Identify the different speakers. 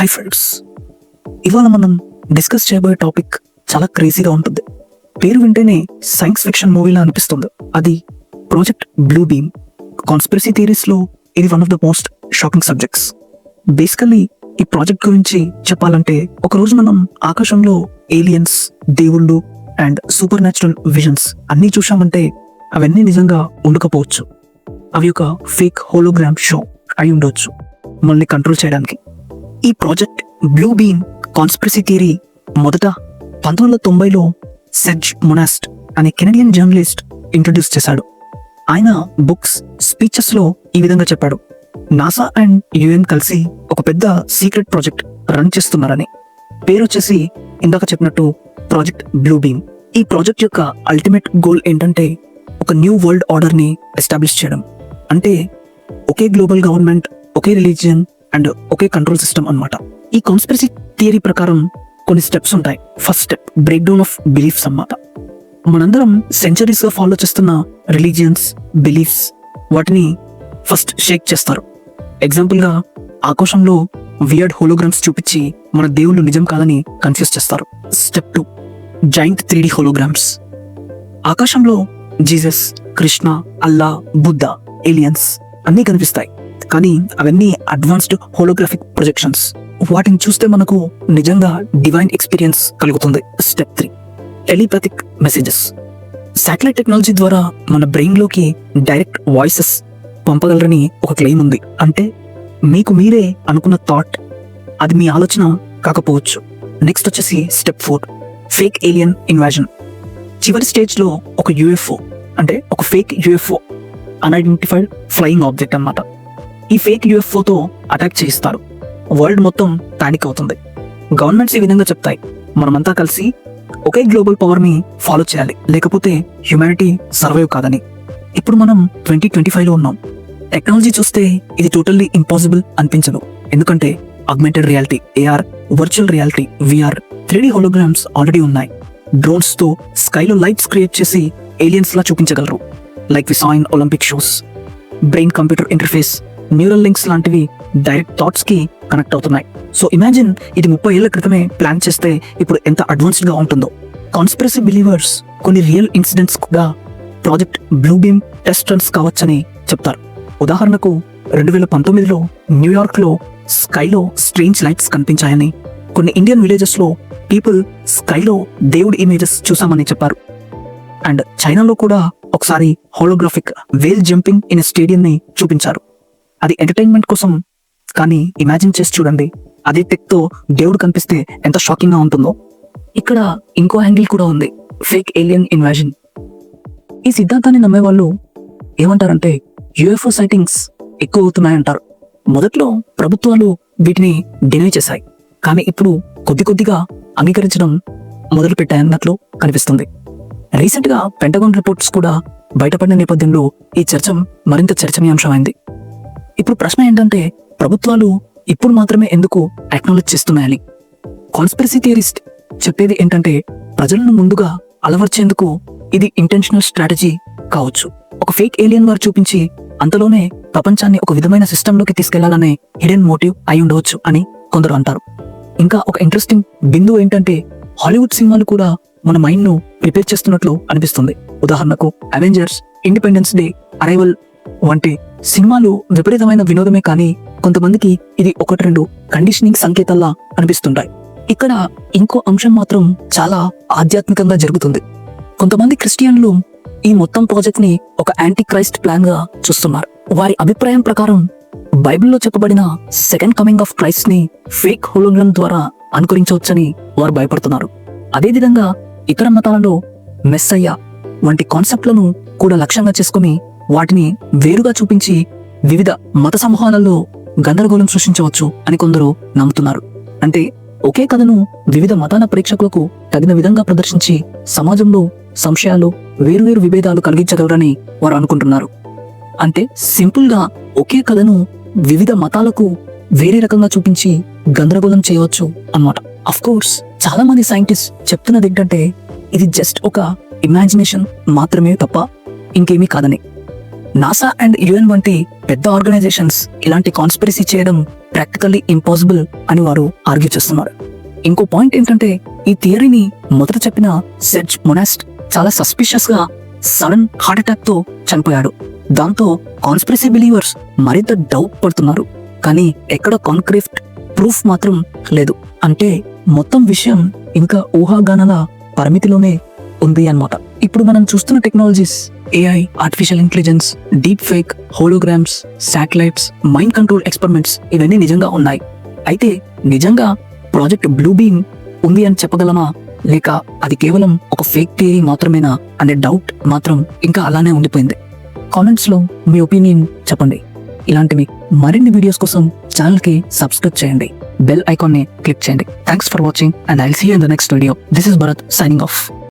Speaker 1: Hi friends ఇవాళ మనం discuss చేయబోయే టాపిక్ చాలా క్రేజీగా ఉంటుంది. పేరు వింటేనే సైన్స్ ఫిక్షన్ మూవీలా అనిపిస్తుంది. అది ప్రాజెక్ట్ బ్లూ బీమ్ కాన్స్పిరసీ థియరీస్లో ఇది one of the most shocking subjects basically ఈ ప్రాజెక్ట్ గురించి చెప్పాలంటే ఒకరోజు మనం ఆకాశంలో ఏలియన్స్ దేవుళ్ళు అండ్ సూపర్ న్యాచురల్ విజన్స్ అన్నీ చూశామంటే అవన్నీ నిజంగా ఉండకపోవచ్చు. అవి ఒక ఫేక్ హోలోగ్రామ్ షో అయి ఉండవచ్చు మనల్ని కంట్రోల్ చేయడానికి. ఈ project blue beam conspiracy theory మొదట పంతొమ్మిది వందల తొంభైలో సెర్జ్ మొనాస్ట్ అనే కెనడియన్ జర్నలిస్ట్ ఇంట్రడ్యూస్ చేశాడు. ఆయన బుక్స్ స్పీచెస్లో ఈ విధంగా చెప్పాడు. నాసా అండ్ యుఎన్ కలిసి ఒక పెద్ద సీక్రెట్ ప్రాజెక్ట్ రన్ చేస్తున్నారని. పేరు వచ్చేసి ఇందాక చెప్పినట్టు ప్రాజెక్ట్ బ్లూ బీమ్ ఈ ప్రాజెక్ట్ యొక్క అల్టిమేట్ గోల్ ఏంటంటే ఒక న్యూ వరల్డ్ ఆర్డర్ని ఎస్టాబ్లిష్ చేయడం. అంటే ఒకే గ్లోబల్ గవర్నమెంట్ ఒకే రిలీజియన్ అండ్ ఒకే కంట్రోల్ సిస్టమ్ అన్నమాట. ఈ కాన్స్పిరసీ థియరీ ప్రకారం కొన్ని స్టెప్స్ ఉంటాయి. First step break down of beliefs అన్నమాట. మనందరం సెంచరీస్గా ఫాలో చేస్తున్న రిలీజియన్స్ బిలీఫ్స్ వాటిని ఫస్ట్ షేక్ చేస్తారు. ఎగ్జాంపుల్గా ఆకాశంలో వియర్డ్ హోలోగ్రామ్స్ చూపించి మన దేవుళ్ళు నిజం కాదని కన్ఫ్యూజ్ చేస్తారు. Step two giant three holograms ఆకాశంలో జీసస్ కృష్ణ అల్లా బుద్ధ ఏలియన్స్ అన్నీ కనిపిస్తాయి. కానీ అవన్నీ అడ్వాన్స్డ్ హోలోగ్రాఫిక్ ప్రొజెక్షన్స్ వాటిని చూస్తే మనకు నిజంగా డివైన్ ఎక్స్పీరియన్స్ కలుగుతుంది. Step three telepathic messages satellite technology ద్వారా మన బ్రెయిన్లోకి డైరెక్ట్ వాయిసెస్ పంపగలరని ఒక క్లెయిమ్ ఉంది. అంటే మీకు మీరే అనుకున్న థాట్ అది మీ ఆలోచన కాకపోవచ్చు. నెక్స్ట్ వచ్చేసి step four fake alien invasion చివరి స్టేజ్లో ఒక యుఎఫ్ఓ అంటే ఒక fake UFO unidentified flying object అన్నమాట. ఈ ఫేక్ యుఎఫ్ఓతో అటాక్ చేయిస్తారు. వరల్డ్ మొత్తం ప్యానిక్ అవుతుంది. గవర్నమెంట్స్ ఈ విధంగా చెప్తాయి. మనమంతా కలిసి ఒకే గ్లోబల్ పవర్ని ఫాలో చేయాలి. లేకపోతే హ్యుమానిటీ సర్వైవ్ కాదని. ఇప్పుడు మనం ట్వంటీ ట్వంటీ ఫైవ్లో ఉన్నాం. టెక్నాలజీ చూస్తే ఇది టోటల్లీ ఇంపాసిబుల్ అనిపించదు. ఎందుకంటే augmented reality AR virtual reality VR three holograms already ఉన్నాయి. డ్రోన్స్తో స్కైలో లైట్స్ క్రియేట్ చేసి ఏలియన్స్లా చూపించగలరు. Like we saw in Olympic shows. Brain computer interface neural links లాంటివి డైరెక్ట్ థాట్స్కి కనెక్ట్ అవుతున్నాయి. సో ఇమాజిన్ ఇది ముప్పై ఏళ్ళ క్రితమే ప్లాన్ చేస్తే ఇప్పుడు ఎంత అడ్వాన్స్డ్గా ఉంటుందో. కాన్స్పిరసీ బిలీవర్స్ కొన్ని రియల్ ఇన్సిడెంట్స్ కూడా project blue beam test runs కావచ్చని చెప్తారు. ఉదాహరణకు రెండు వేల పంతొమ్మిదిలో న్యూయార్క్లో స్కైలో స్ట్రేంజ్ లైట్స్ కనిపించాయని కొన్ని ఇండియన్ విలేజెస్లో పీపుల్ స్కైలో దేవుడి ఇమేజెస్ చూసామని చెప్పారు. అండ్ చైనాలో కూడా ఒకసారి holographic whale jumping in stadium ని చూపించారు. అది ఎంటర్టైన్మెంట్ కోసం. కానీ ఇమాజిన్ చేసి చూడండి అదే టెక్తో దేవుడు కనిపిస్తే ఎంత షాకింగ్గా ఉంటుందో. ఇక్కడ ఇంకో యాంగిల్ కూడా ఉంది ఫేక్ ఏలియన్ ఇన్వాజన్ ఈ సిద్ధాంతాన్ని నమ్మే వాళ్ళు ఏమంటారంటే యుఎఫ్ఓ సైటింగ్స్ ఎక్కువ అవుతున్నాయంటారు. మొదట్లో ప్రభుత్వాలు వీటిని డినై చేశాయి. కానీ ఇప్పుడు కొద్ది కొద్దిగా అంగీకరించడం మొదలు పెట్టాయన్నట్లు కనిపిస్తుంది. రీసెంట్గా పెంటగాన్ రిపోర్ట్స్ కూడా బయటపడిన నేపథ్యంలో ఈ చర్చ మరింత చర్చనీయాంశమైంది. ఇప్పుడు ప్రశ్న ఏంటంటే ప్రభుత్వాలు ఇప్పుడు మాత్రమే ఎందుకు అక్నాలెడ్జ్ చేస్తున్నాయని. కాన్స్పిరసీ థియరిస్ట్ చెప్పేది ఏంటంటే ప్రజలను ముందుగా అలవర్చేందుకు ఇది ఇంటెన్షనల్ స్ట్రాటజీ కావచ్చు. ఒక ఫేక్ ఏలియన్ వారు చూపించి అంతలోనే ప్రపంచాన్ని ఒక విధమైన సిస్టంలోకి తీసుకెళ్ళాలనే హిడెన్ మోటివ్ అయి ఉండవచ్చు అని కొందరు అంటారు. ఇంకా ఒక ఇంట్రెస్టింగ్ బిందువు ఏంటంటే హాలీవుడ్ సినిమాలు కూడా మన మైండ్ను ప్రిపేర్ చేస్తున్నట్లు అనిపిస్తుంది. ఉదాహరణకు అవెంజర్స్ ఇండిపెండెన్స్ డే అరైవల్ వంటి సినిమాలు విపరీతమైన వినోదమే కానీ కొంతమందికి ఇది ఒకటి రెండు కండిషనింగ్ సంకేతాల్లా అనిపిస్తుంటాయి. ఇక్కడ ఇంకో అంశం మాత్రం చాలా ఆధ్యాత్మికంగా జరుగుతుంది. కొంతమంది క్రిస్టియన్లు ఈ మొత్తం ప్రాజెక్ట్ని ఒక యాంటీ క్రైస్ట్ ప్లాన్గా చూస్తున్నారు. వారి అభిప్రాయం ప్రకారం బైబిల్లో చెప్పబడిన సెకండ్ కమింగ్ ఆఫ్ క్రైస్ట్ని ఫేక్ హోలోగ్రామ్ ద్వారా అనుకరించవచ్చని వారు భయపడుతున్నారు. అదేవిధంగా ఇతర మతాలలో మెస్సయ్య వంటి కాన్సెప్ట్లను కూడా లక్ష్యంగా చేసుకుని వాటిని వేరుగా చూపించి వివిధ మత సమూహాలలో గందరగోళం సృష్టించవచ్చు అని కొందరు నమ్ముతున్నారు. అంటే ఒకే కథను వివిధ మతాల ప్రేక్షకులకు తగిన విధంగా ప్రదర్శించి సమాజంలో సంశయాలు వేరువేరు విభేదాలు కలిగించగలరని వారు అనుకుంటున్నారు. అంటే సింపుల్గా ఒకే కథను వివిధ మతాలకు వేరే రకంగా చూపించి గందరగోళం చేయవచ్చు అన్నమాట. కోర్స్ చాలా మంది సైంటిస్ట్ చెప్తున్నది ఏంటంటే ఇది జస్ట్ ఒక ఇమాజినేషన్ మాత్రమే తప్ప ఇంకేమీ కాదని. నాసా అండ్ యుఎన్ వంటి పెద్ద ఆర్గనైజేషన్స్ ఇలాంటి కాన్స్పిరసీ చేయడం ప్రాక్టికల్లీ ఇంపాసిబుల్ అని వారు ఆర్గ్యూ చేస్తున్నారు. ఇంకో పాయింట్ ఏంటంటే ఈ థియరీని మొదట చెప్పిన సెర్జ్ మొనాస్ట్ చాలా సస్పిషియస్గా సడన్ హార్ట్ అటాక్తో చనిపోయాడు. దాంతో కాన్స్పిరసీ బిలీవర్స్ మరింత డౌట్ పడుతున్నారు. కానీ ఎక్కడ కాన్క్రీట్ ప్రూఫ్ మాత్రం లేదు. అంటే మొత్తం విషయం ఇంకా ఊహాగానాల పరిమితిలోనే ఉంది అన్నమాట. ఇప్పుడు మనం చూస్తున్న technologies AI artificial intelligence deep fake holograms satellites mind control experiments ఇవన్నీ నిజంగా ఉన్నాయి. అయితే నిజంగా ప్రాజెక్ట్ బ్లూ బీమ్ ఉంది అని చెప్పగలమా? లేక అది కేవలం ఒక ఫేక్ థియరీ మాత్రమేనా అనే డౌట్ మాత్రం ఇంకా అలానే ఉండిపోయింది. కామెంట్స్లో మీ ఒపీనియన్ చెప్పండి. ఇలాంటివి మరిన్ని వీడియోస్ కోసం ఛానల్కి సబ్స్క్రైబ్ చేయండి. బెల్ ఐకాన్ని క్లిక్ చేయండి. Thanks for watching and I'll see in the next video this is Bharat signing off